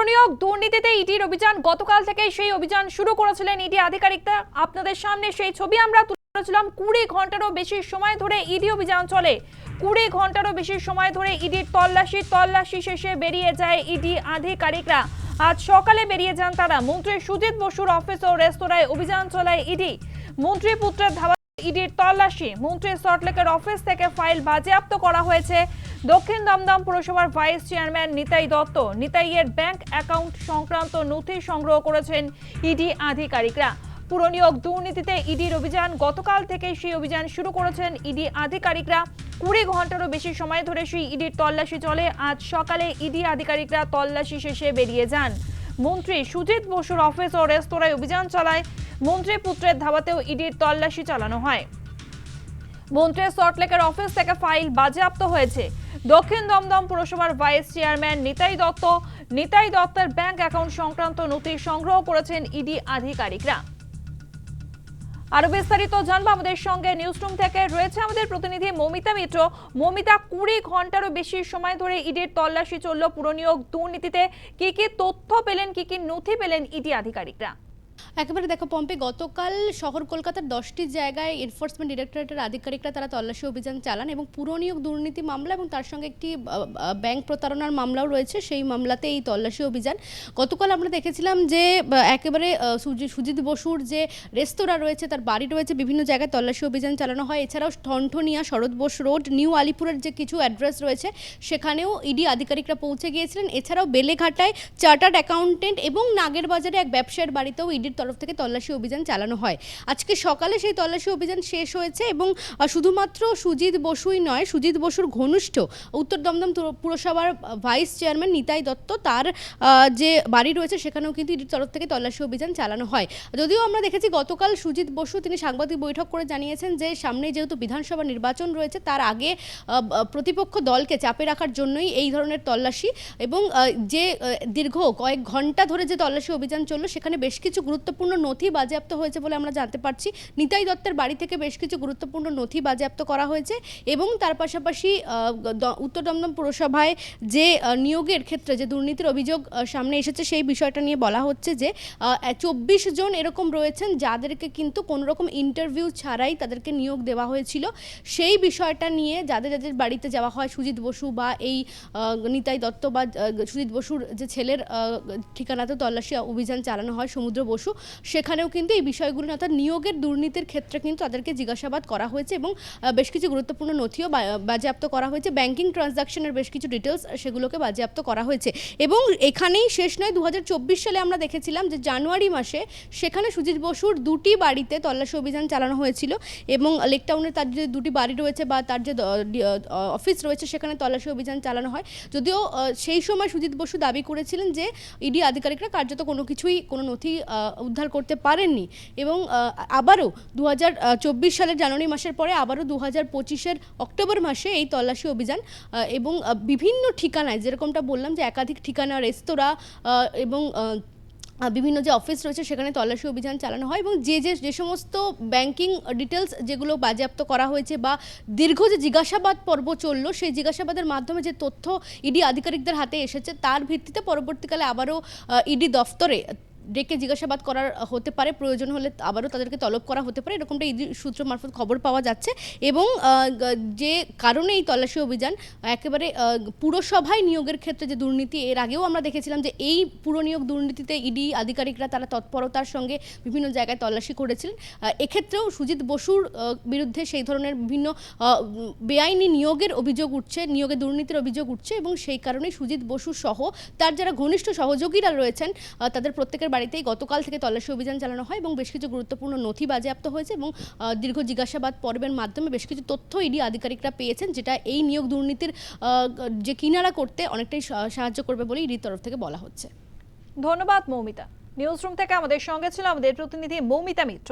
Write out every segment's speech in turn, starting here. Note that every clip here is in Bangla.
পুরনিয়োগ দুর্নীতিতে ইডির অভিযান গতকাল থেকে সেই অভিযান শুরু করেছিলেন ইডি আধিকারিকরা। আপনাদের সামনে সেই ছবি আমরা তুলে ধরেছিলাম। কুড়ি ঘন্টারও বেশি সময় ধরে ইডি অভিযান চলে। কুড়ি ঘন্টারও বেশি সময় ধরে ইডির তল্লাশি তল্লাশি শেষে বেরিয়ে যায় ইডি আধিকারিকরা। আজ সকালে বেরিয়ে যান তারা। মন্ত্রী সুজিত বসুর অফিস ও রেস্তোরাঁয় অভিযান চালায় ইডি। মন্ত্রী পুত্রের ধাবা ইডির তল্লাশি। মন্ত্রী সল্টলেকের অফিস থেকে ফাইল বাজেয়াপ্ত করা হয়েছে। দক্ষিণ দমদম পুরসভার ভাইস চেয়ারম্যান নিতাই দত্ত নিতাইয়ের ব্যাংক অ্যাকাউন্ট সংক্রান্ত নথি সংগ্রহ করেছেন ইডি আধিকারিকরা। পুরনিয়োগ দুর্নীতিতে ইডির অভিযান গতকাল থেকে সেই অভিযান শুরু করেছেন ইডি আধিকারিকরা। কুড়ি ঘন্টারও বেশি সময় ধরে সেই ইডির তল্লাশি চলে। আজ সকালে ইডি আধিকারিকরা তল্লাশি শেষে বেরিয়ে যান। মন্ত্রী সুজিত বসুর অফিস ও রেস্তোরাঁয় অভিযান চালায়। মন্ত্রী পুত্রের ধাবাতেও ইডির তল্লাশি চালানো হয়। মন্ত্রীর সল্টলেকের অফিস থেকে ফাইল বাজেয়াপ্ত হয়েছে। দক্ষিণ দমদম পুরসভার ভাইস চেয়ারম্যান নিতাই দত্ত। নিতাই দত্তের ব্যাংক অ্যাকাউন্ট সংক্রান্ত নথি সংগ্রহ করেছেন ইডি আধিকারিকরা। আরও বিস্তারিত জানব আমাদের সঙ্গে নিউজরুম থেকে। রয়েছে আমাদের প্রতিনিধি মমিতা মিত্র। মমিতা, কুড়ি ঘন্টারও বেশি সময় ধরে ইডির তল্লাশি চলল পুরনিয়োগ দুর্নীতিতে। কি কি তথ্য পেলেন, কি কি নথি পেলেন ইডি আধিকারিকরা? একেবারে দেখো পম্পে, গতকাল শহর কলকাতার দশটি জায়গায় এনফোর্সমেন্ট ডিরেক্টরেটের আধিকারিকরা তারা তল্লাশি অভিযান চালান এবং পুরনিয়োগ দুর্নীতি মামলা এবং তার সঙ্গে একটি ব্যাংক প্রতারণার মামলাও রয়েছে। সেই মামলাতে এই তল্লাশি অভিযান। গতকাল আমরা দেখেছিলাম যে একেবারে সুজি- সুজিত বসুর যে রেস্তোরাঁ রয়েছে, তার বাড়ি রয়েছে, বিভিন্ন জায়গায় তল্লাশি অভিযান চালানো হয়। এছাড়াও ঠনঠনিয়া, শরৎ বোস রোড, নিউ আলিপুরের যে কিছু অ্যাড্রেস রয়েছে, সেখানেও ইডি আধিকারিকরা পৌঁছে গিয়েছিলেন। এছাড়াও বেলেঘাটায় চার্টার্ড অ্যাকাউন্টেন্ট এবং নাগেরবাজারে এক ব্যবসায়ীর বাড়িতেও ইডির তরফ থেকে তল্লাশি অভিযান চালানো হয়। আজকে সকালে সেই তল্লাশি অভিযান শেষ হয়েছে এবং শুধুমাত্র সুজিত বসুই নয়, সুজিত বসুর ঘনিষ্ঠ উত্তর দমদম পুরসভার ভাইস চেয়ারম্যান নিতাই দত্ত তার যে বাড়ি রয়েছে সেখানেও কিন্তু ইডির তরফ থেকে তল্লাশি অভিযান চালানো হয়। যদিও আমরা দেখেছি গতকাল সুজিত বসু তিনি সাংবাদিক বৈঠক করে জানিয়েছেন যে সামনে যেহেতু বিধানসভা নির্বাচন রয়েছে, তার আগে প্রতিপক্ষ দলকে চাপে রাখার জন্যই এই ধরনের তল্লাশি এবং যে দীর্ঘ কয়েক ঘণ্টা ধরে যে তল্লাশি অভিযান চলল, সেখানে বেশ কিছু গুরুত্বপূর্ণ নথি বাজেয়াপ্ত হয়েছে বলে আমরা জানতে পারছি। নিতাই দত্তের বাড়ি থেকে বেশ কিছু গুরুত্বপূর্ণ নথি বাজেয়াপ্ত করা হয়েছে এবং তার পাশাপাশি উত্তর দমদম পুরসভায় যে নিয়োগের ক্ষেত্রে যে দুর্নীতির অভিযোগ সামনে এসেছে সেই বিষয়টা নিয়ে বলা হচ্ছে যে চব্বিশ জন এরকম রয়েছেন যাদেরকে কিন্তু কোনো রকম ইন্টারভিউ ছাড়াই তাদেরকে নিয়োগ দেওয়া হয়েছিল। সেই বিষয়টা নিয়ে যাদের যাদের বাড়িতে যাওয়া হয়, সুজিত বসু বা এই নিতাই দত্ত বা সুজিত বসুর যে ছেলের ঠিকানাতে তল্লাশি অভিযান চালানো হয়, সমুদ্র বসু সেখানেও কিন্তু এই বিষয়গুলো অর্থাৎ নিয়োগের দুর্নীতির ক্ষেত্রে কিন্তু তাদেরকে জিজ্ঞাসাবাদ করা হয়েছে এবং বেশ কিছু গুরুত্বপূর্ণ নথিও বাজেয়াপ্ত করা হয়েছে। ব্যাংকিং ট্রানজাকশনের বেশ কিছু ডিটেলস সেগুলোকে বাজেয়াপ্ত করা হয়েছে। এবং এখানেই শেষ নয় দু সালে আমরা দেখেছিলাম যে জানুয়ারি মাসে সেখানে সুজিত বসুর দুটি বাড়িতে তল্লাশি অভিযান চালানো হয়েছিল এবং লেকটাউনে তার যে দুটি বাড়ি রয়েছে বা তার যে অফিস রয়েছে সেখানে তল্লাশি অভিযান চালানো হয়। যদিও সেই সময় সুজিত বসু দাবি করেছিলেন যে ইডি আধিকারিকরা কার্যত কোনো কিছুই, কোনো নথি উদ্ধার করতে পারেননি। এবং আবারও দু হাজার চব্বিশ সালের জানুয়ারি মাসের পরে আবারও দু হাজার পঁচিশের অক্টোবর মাসে এই তল্লাশি অভিযান এবং বিভিন্ন ঠিকানায়, যেরকমটা বললাম যে একাধিক ঠিকানা, রেস্তোরাঁ এবং বিভিন্ন যে অফিস রয়েছে সেখানে তল্লাশি অভিযান চালানো হয় এবং যে যে যে সমস্ত ব্যাংকিং ডিটেলস যেগুলো বাজেয়াপ্ত করা হয়েছে বা দীর্ঘ যে জিজ্ঞাসাবাদ পর্ব চলল, সেই জিজ্ঞাসাবাদের মাধ্যমে যে তথ্য ইডি আধিকারিকদের হাতে এসেছে, তার ভিত্তিতে পরবর্তীকালে আবারও ইডি দফতরে ডেকে জিজ্ঞাসাবাদ করার হতে পারে, প্রয়োজন হলে আবারও তাদেরকে তলব করা হতে পারে এরকমটা ইডি সূত্র মারফত খবর পাওয়া যাচ্ছে। এবং যে কারণে এই তল্লাশি অভিযান, একেবারে পুরসভায় নিয়োগের ক্ষেত্রে যে দুর্নীতি, এর আগেও আমরা দেখেছিলাম যে এই পুরনিয়োগ দুর্নীতিতে ইডি আধিকারিকরা তারা তৎপরতার সঙ্গে বিভিন্ন জায়গায় তল্লাশি করেছিলেন। এক্ষেত্রেও সুজিত বসুর বিরুদ্ধে সেই ধরনের বিভিন্ন বেআইনি নিয়োগের অভিযোগ উঠছে, নিয়োগে দুর্নীতির অভিযোগ উঠছে এবং সেই কারণে সুজিত বসু সহ তার যারা ঘনিষ্ঠ সহযোগীরা রয়েছেন তাদের প্রত্যেকের বাড়িতেই গতকাল থেকে তল্লাশি অভিযান চালানো হয় এবং বেশ কিছু গুরুত্বপূর্ণ নথি বাজেয়াপ্ত হয়েছে এবং দীর্ঘ জিজ্ঞাসাবাদ পর্বের মাধ্যমে বেশ কিছু তথ্য ইডি আধিকারিকরা পেয়েছেন, যেটা এই নিয়োগ দুর্নীতির যে কিনারা করতে অনেকটাই সাহায্য করবে বলে ইডির তরফ থেকে বলা হচ্ছে। ধন্যবাদ মৌমিতা। নিউজরুম থেকে আমাদের সঙ্গে ছিল আমাদের প্রতিনিধি মৌমিতা মিত্র।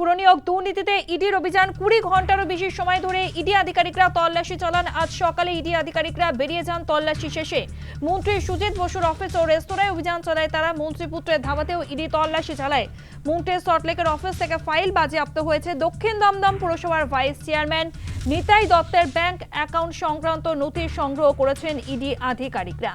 পুরনিয়োগ দুর্নীতিতে ইডির অভিযান কুড়ি ঘন্টারও বেশি সময় ধরে ইডি আধিকারিকরা তল্লাশি চালান। আজ সকালে ইডি আধিকারিকরা বেরিয়ে যান তল্লাশি শেষে। মন্ত্রী সুজিত বসুর অফিস ও রেস্তোরাঁয় অভিযান চালায় তারা। মন্ত্রীপুত্রের ধাবাতেও ইডি তল্লাশি চালায়। মন্ত্রীর সল্টলেকের অফিস থেকে ফাইল বাজেয়াপ্ত হয়েছে দক্ষিণ দমদম পুরসভার ভাইস চেয়ারম্যান নিতাই দত্তের ব্যাংক অ্যাকাউন্ট সংক্রান্ত নথি সংগ্রহ করেছেন ইডি আধিকারিকরা।